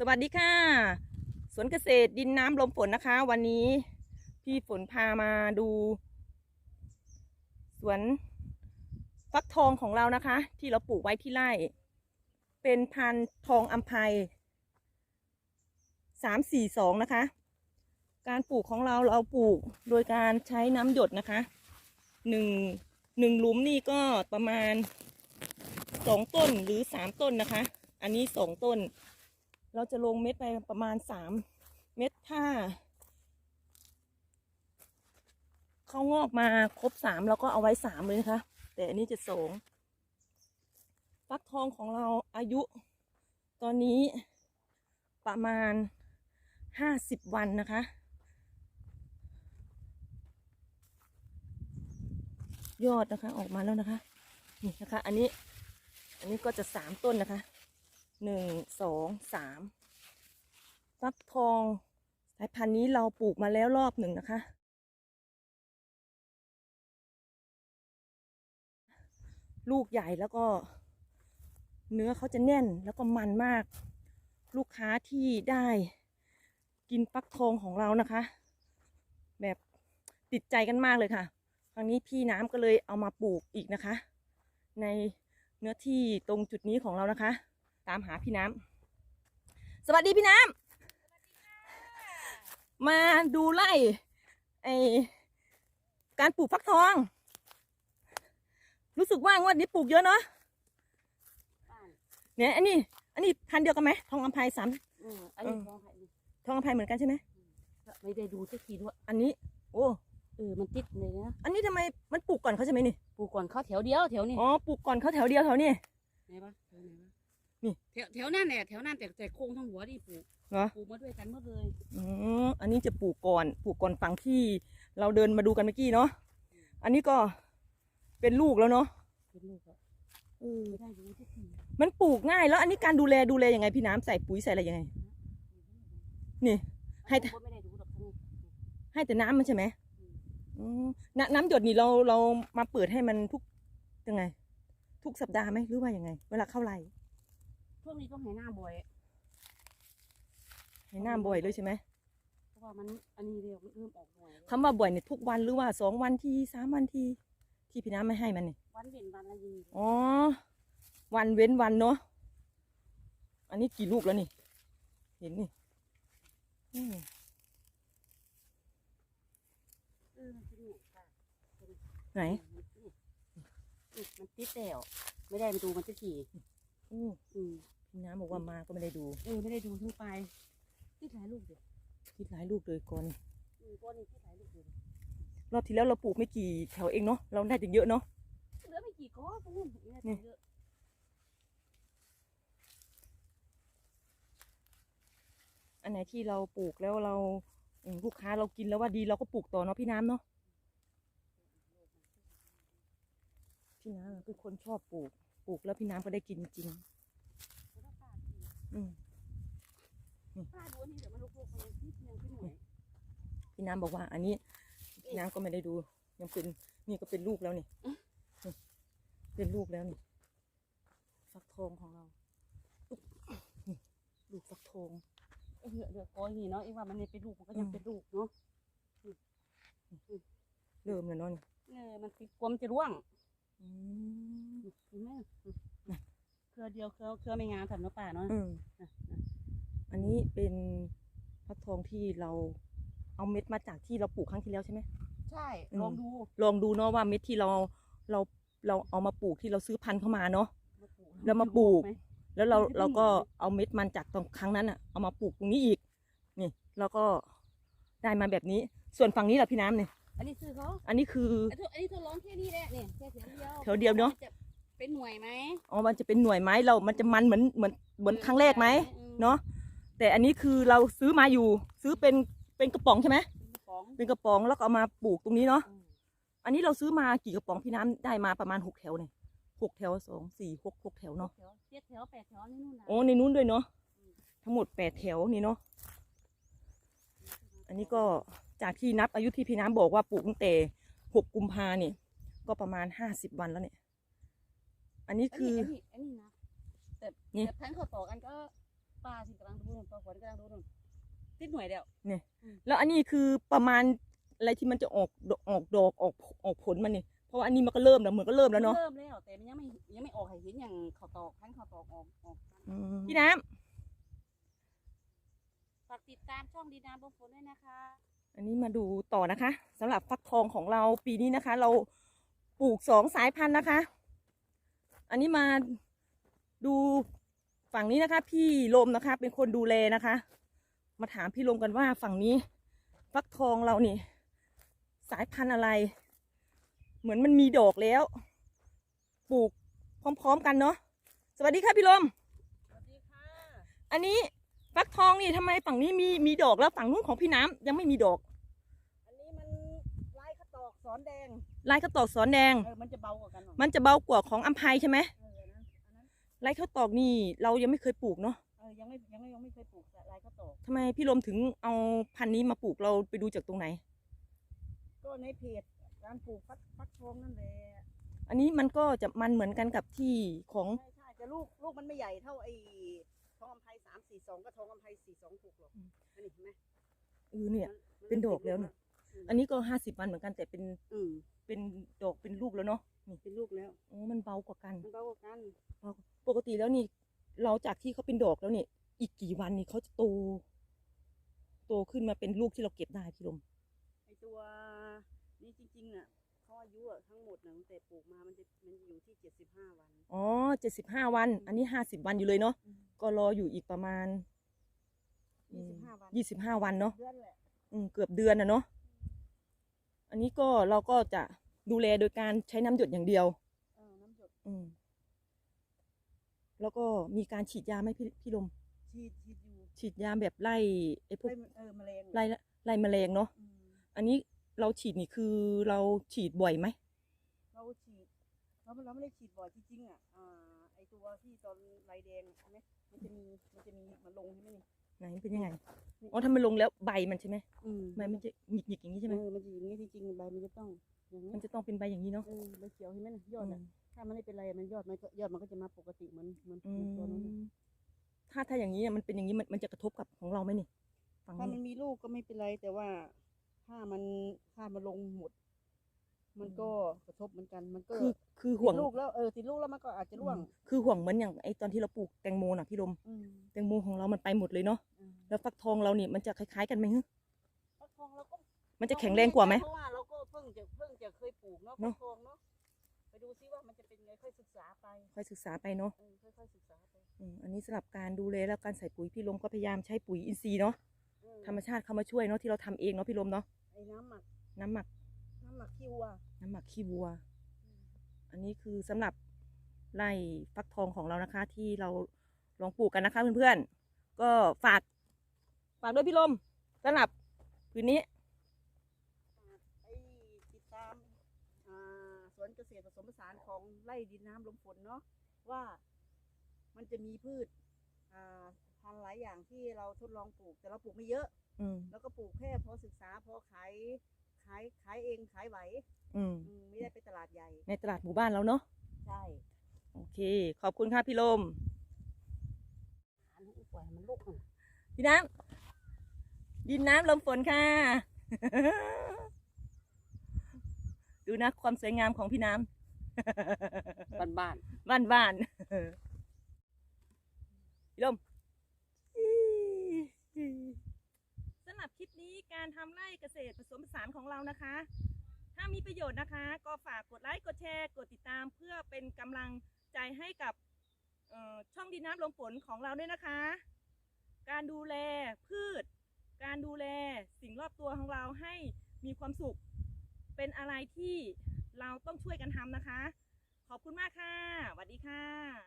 สวัสดีค่ะ สวนเกษตรดินน้ำลมฝนนะคะ วันนี้พี่ฝนพามาดู สวนฟักทองของเรานะคะ ที่เราปลูกไว้ที่ไร่ เป็นพันธุ์ทองอัมภัยสามสี่สองนะคะ การปลูกของเราเราปลูกโดยการใช้น้ำหยดนะคะหนึ่งหนึ่งหลุมนี่ก็ประมาณสองต้นหรือสามต้นนะคะ อันนี้สองต้น เราจะลงเม็ดไปประมาณสามเม็ดถ้าเขางอกมาครบสามเราก็เอาไว้สามเลยนะคะ แต่อันนี้จะสองฟักทองของเราอายุ ตอนนี้ประมาณห้าสิบวันนะคะ ยอดนะคะออกมาแล้วนะคะ นี่นะคะ อันนี้ อันนี้ก็จะสามต้นนะคะ หนึ่งสองสามฟักทองสายพันธุ์นี้เราปลูกมาแล้วรอบหนึ่งนะคะ ลูกใหญ่แล้วก็ เนื้อเขาจะแน่นแล้วก็มันมาก ลูกค้าที่ได้กินฟักทองของเรานะคะ แบบติดใจกันมากเลยค่ะ ครั้งนี้พี่น้ำก็เลยเอามาปลูกอีกนะคะ ในเนื้อที่ตรงจุดนี้ของเรานะคะ ตามหาพี่น้ำสวัสดีพี่น้ำมาดูไล่ไอการปลูกฟักทอง รู้สึกว่างวดนี้ปลูกเยอะเนาะเนี่ยอันนี้อันนี้พันธุ์เดียวกันไหมทองอภัยสามอืมอันนี้ทองไผ่นี่ทองอภัยเหมือนกันใช่ไหมไม่ได้ดูสักทีด้วยอันนี้ โอ้เออมันติดเลยนะอันนี้ทำไมมันปลูกก่อนเขาใช่ไหมนี่ปลูกก่อนเขาแถวเดียวแถวนี้อ๋อปลูกก่อนเขาแถวเดียวแถวนี้ไหนวะแถวไห นวะนี่แถวแถวนั่นแหละแถวนั่นแต่แต่โค้งทั้งหัวที่ปลูกเหรอ ปลูกมาด้วยกันหมดเลยอ๋ออันนี้จะปลูกก่อน ปลูกก่อนฝั่งที่เราเดินมาดูกันเมื่อกี้เนาะ อันนี้ก็เป็นลูกแล้วเนาะเป็นลูกอะเออไม่ได้ดูสักทีมันปลูกง่ายแล้ว อันนี้การดูแลดูแลยังไงพี่น้ำใส่ปุ๋ยใส่อะไรยังไง นี่ ให้ผมก็ไม่ได้ดูหรอกทั้งนี้ให้แต่น้ำมันใช่ไหมอืมนน้ำหยดนี่เราเรามาเปิดให้มันทุกยังไง ทุกสัปดาห์ไหมหรือว่ายังไง เวลาเข้าไร่ ช่วงนี้ต้องให้หน้าบ่อย ให้น้ำบ่อยเลยใช่ไหมเพราะว่ามันอันนี้เรียกมันเริ่มออกหน่วยคำว่าบ่อยเนี่ยทุกวันหรือว่าสองวันทีสามวันที ที่พี่น้ำไม่ให้มันนี่วันเว้นวันละยีอ๋อ วันเว้นวันเนาะอันนี้กี่ลูกแล้วนี่ เห็นนี่อืมเออมันเป็นเนี่ยค่ะไหนนี่นี่มันติดแล้วไม่ได้มาดูมันสักทีอืมอืมพี่ น้ำบอกว่ามาก็ไม่ได้ดู เออไม่ได้ดูทั้งไปติดหลายลูกเดียวคิดหลายลูกเลยก่อนอืมก้อนนี้ติดหลายลูกเดียวรอบที่แล้วเราปลูกไม่กี่แถวเองเนาะเราได้ถึงเยอะเนาะเหลือไม่กี่ก้อนพวกนี้เหลือนี่เยอะอันไหนที่เราปลูกแล้วเราอืมลูกค้าเรากินแล้วว่าดีเราก็ปลูกต่อเนาะพี่น้ำเนาะพี่น้ำเป็นคนชอบปลูก ปลูกแล้วพี่น้ำก็ได้กินจริง แล้วก็ป้ากิน อืม ป้าดูอันนี้เดี๋ยวมันลูกๆมันนิดนึงขึ้นหน่อยพี่น้ำบอกว่า อันนี้พี่น้ำก็ไม่ได้ดู ยังเป็นนี่ก็เป็นลูกแล้วนี่นี่เป็นลูกแล้วนี่ฟักทองของเราอุ๊บนี่ลูกฟักทองเออเหลือเหลือก้อนนี่เนาะเอ็งว่ามันเนี่ยเป็นลูกมันก็ยังเป็นลูกเนาะเริ่มแล้วเนาะนี่เออมันติดกลมจะร่วงอืมเห็นไหม เครือเดียวเครือเครือไม่งามทำเนาะป่าเนาะอืมนะนะอันนี้เป็นฟักทองที่เราเอาเม็ดมาจากที่เราปลูกครั้งที่แล้วใช่ไหมใช่อืมลองดูลองดูเนาะว่าเม็ดที่เราเราเราเอามาปลูกที่เราซื้อพันธุ์เข้ามาเนาะแล้วมาปลูกไหมแล้วเรามันจะเป็นเราก็หน่วยเอาเม็ดมันจากตรงครั้งนั้นอะเอามาปลูกตรงนี้อีก นี่แล้วก็ได้มาแบบนี้ ส่วนฝั่งนี้แหละพี่น้ำเนี่ยอันนี้ซื้อเขาอันนี้คืออันนี้อันนี้เธอร้องแค่นี้แหละเนี่ยแค่แถวเดียวแถวเดียวเนอะมัจ เป็นหน่วยไหมอ๋อมันจะเป็นหน่วยไม้เรา มันจะมันเหมือนเหมือนเหมือนครั้งแรกไหมอืมเนาะแต่อันนี้คือเราซื้อมาอยู่ ซื้อเป็นเป็นกระป๋องใช่ไหมของเป็นกระป๋องแล้วก็เอามาปลูกตรงนี้เนาะอืมอันนี้เราซื้อมากี่กระป๋องพี่น้ำได้มาประมาณหกแถวเนี่ยหกแถวสองสี่หกหกแถวเนาะแถวเจ็ดแถวแปดแถวนี่นู่นนะโอ้ในนู้นด้วยเนาะทั้งหมดแปดแถวนี่เนาะอันนี้ก็จากที่นับอายุที่พี่น้ำบอกว่าปลูกตั้งแต่หกกุมภาเนี่ยก็ประมาณห้าสิบวันแล้วเนี่ย อันนี้อันคืนี้ออันนี้อันนี้นะแต่นี่ แต่แทงเขาต่อกันก็ป้าที่กำลังดูต่อติดหน่วยเดียว แล้วอันนี้คือประมาณอะไรที่มันจะออกดอกออกดอกออกออกผลมันนี่เพราะว่าอันนี้มันก็เริ่มแล้วเหมือนก็เริ่มแล้วเนาะเริ่มแล้วแต่มันยังไม่ยังไม่ออกให้เห็นอย่างข้าวตอกทั้งข้าวตอกออกออกพี่น้ำฝากติดตามช่องดีนาบงฝนด้วยนะคะ อันนี้มาดูต่อนะคะสำหรับฟักทองของเราปีนี้นะคะ เราปลูกสองสายพันธุ์นะคะ อันนี้มาดูฝั่งนี้นะคะ พี่ลมนะคะ เป็นคนดูแลนะคะ มาถามพี่ลมกันว่าฝั่งนี้ฟักทองเรานี่ สายพันธุ์อะไร เหมือนมันมีดอกแล้ว ปลูกพร้อมๆกันเนาะสวัสดีค่ะพี่ลมสวัสดีค่ะ อันนี้ฟักทองนี่ทำไมฝั่งนี้มีมีดอกแล้วฝั่งนู้นของพี่น้ำยังไม่มีดอก อันนี้มันลายข้าวตอกสอนแดง ลายข้าวตอกสอนแดง เออมันจะเบากว่ากันหน่อยมันจะเบากว่าของอัมไพใช่ไหมเอออันนั้นอันนั้นลายข้าวตอกนี่เรายังไม่เคยปลูกเนาะเออยังไม่ยังไม่ยังไม่เคยปลูกลายข้าวตอกทำไมพี่ลมถึงเอาพันธุ์นี้มาปลูกเราไปดูจากตรงไหน ก็ในเพจการปลูกฟักฟักทองนั่นแหละอันนี้มันก็จะมันเหมือนกันกับที่ของใช่ใช่แต่ลูกลูกมันไม่ใหญ่เท่าไอ้ทองอำไพสามสี่สองก็ทองอำไพสี่สองหกหรอกอันนี้เห็นไหมเออเนี่ย มัเป็นดอกแล้วเนี่ย อันนี้ก็ห้าสิบวันเหมือนกันแต่เป็นอืมเป็นดอกเป็นลูกแล้วเนาะนี่เป็นลูกแล้วโอ้มันเบากว่ากันมันเบากว่ากันเบากว่าปกติแล้วนี่ เราจากที่เขาเป็นดอกแล้วนี่อีกกี่วันนี่เขาจะโต โตขึ้นมาเป็นลูกที่เราเก็บได้พี่ลมไอตัวนี่จริงๆน่ะเขาอายุอะทั้งหมดนะตั้งแต่ปลูกมามันจะมันจะอยู่ที่เจ็ดสิบห้าวันอ๋อเจ็ดสิบห้าวัน อันนี้ห้าสิบวันอยู่เลยเนาะก็รออยู่อีกประมาณยี่สิบห้าวันยี่สิบห้าวันเนาะเดือนแหละอืมเกือบเดือนนะเนาะ อันนี้ก็เราก็จะดูแลโดยการใช้น้ำหยดอย่างเดียว เออน้ำหยดอืมแล้วก็มีการฉีดยาไหมพี่พี่ลม ฉีดฉีดอยู่ฉีดยาแบบไล่ไอ้พวกไล่เออแมลงไล่ไล่แมลงเนาะอืมอันนี้เราฉีดนี่คือเราฉีดบ่อยไหมเราฉีดเราไม่เราไม่ได้ฉีดบ่อยจริงๆอะอ่าไอตัวที่ตอนลายแดงใช่ไหมมันจะมีมันจะมีมันลงใช่ไหมนี่ ไหนเป็นยังไงอ๋อถ้ามันลงแล้วใบมันใช่ไหมอืมใบมันจะหงิกหงิกๆอย่างนี้ใช่ไหมเออมันจะอย่างนี้จริงๆใบมันจะต้องอย่างนี้มันจะต้องเป็นใบอย่างนี้เนาะเออใบเขียวเห็นไหมน่ะยอดอือะมถ้ามันไม่เป็นไรมันยอดมันก็ยอดมันก็จะมาปกติเหมือนเหมือนอืเหมือนตัวนั้นน่ะมถ้าถ้าอย่างนี้เนี่ยมันเป็นอย่างนี้มันมันจะกระทบกับของเราไหมนี่ฝั่งถ้ามันนี้มีลูกก็ไม่เป็นไรแต่ว่าถ้ามันถ้ามันลงหมด มันก็กระทบเหมือนกัน มันก็คือคือติห่วดงลูกแล้วเออติดลูกแล้วมันก็อาจจะร่วง คือห่วงเหมือนอย่างไอตอนที่เราปลูกแตงโมน่ะพี่ลมอืมแตงโมของเรามันไปหมดเลยเนาะอืมแล้วฟักทองเราเนี่ยมันจะคล้ายๆกันไหมฮึฟักทองเราก็มันจะแข็งแรงกว่าไหม เพราะว่าเราก็เพิ่งจะเพิ่งจะเคยปลูกเนาะเนฟัอะ กทองเนาะไปดูซิว่ามันจะเป็นไงค่อยศึกษาไปค่อยศึกษาไปเนาะเออค่อยๆศึกษาไปอืมอันนี้สำหรับการดูแลแล้วการใส่ปุ๋ยพี่ลมก็พยายามใช้ปุ๋ยอินทรีย์เนาะเออธรรมชาติเข้ามาช่วยเนาะที่เราทำเองเนาะพี่ลมเนาะไอ้น้ำหมักน้ำหมักน้ำ หมักขี้วัว น้ำหมักขี้วัวอืมอันนี้คือสำหรับไร่ฟักทองของเรานะคะ ที่เราลองปลูกกันนะคะเพื่อนๆ ก็ฝากฝากด้วยพี่ลมสำหรับพื้นนี้ไอ้ติดตามอ่าสวนเกษตรผสมผสานของไร่ดินน้ำลมฝนเนาะว่ามันจะมีพืชอ่าพันธุ์หลายอย่างที่เราทดลองปลูก แต่เราปลูกไม่เยอะ อืม แล้วก็ปลูกแค่พอศึกษาพอขาย ขายขายเองขายไหวอืม อืมไม่ได้ไปตลาดใหญ่ ในตลาดหมู่บ้านเราเนาะ ใช่โอเค ขอบคุณค่ะพี่ลม อันนี้ปล่อยให้มันลุกอะพี่น้ำดินน้ำลมฝนค่ะ ดูนะความสวยงามของพี่น้ำบ้านบ้านบ้านบ้านพี่ลมสำหรับคลิปนี้การทำไร่เกษตรผสมผสานของเรานะคะ ถ้ามีประโยชน์นะคะ ก็ฝากกดไลค์กดแชร์ กดติดตามเพื่อเป็นกำลังใจให้กับช่องดินน้ำลมฝนของเราด้วยนะคะ การดูแลพืช การดูแลสิ่งรอบตัวของเราให้มีความสุข เป็นอะไรที่เราต้องช่วยกันทำนะคะ ขอบคุณมากค่ะสวัสดีค่ะ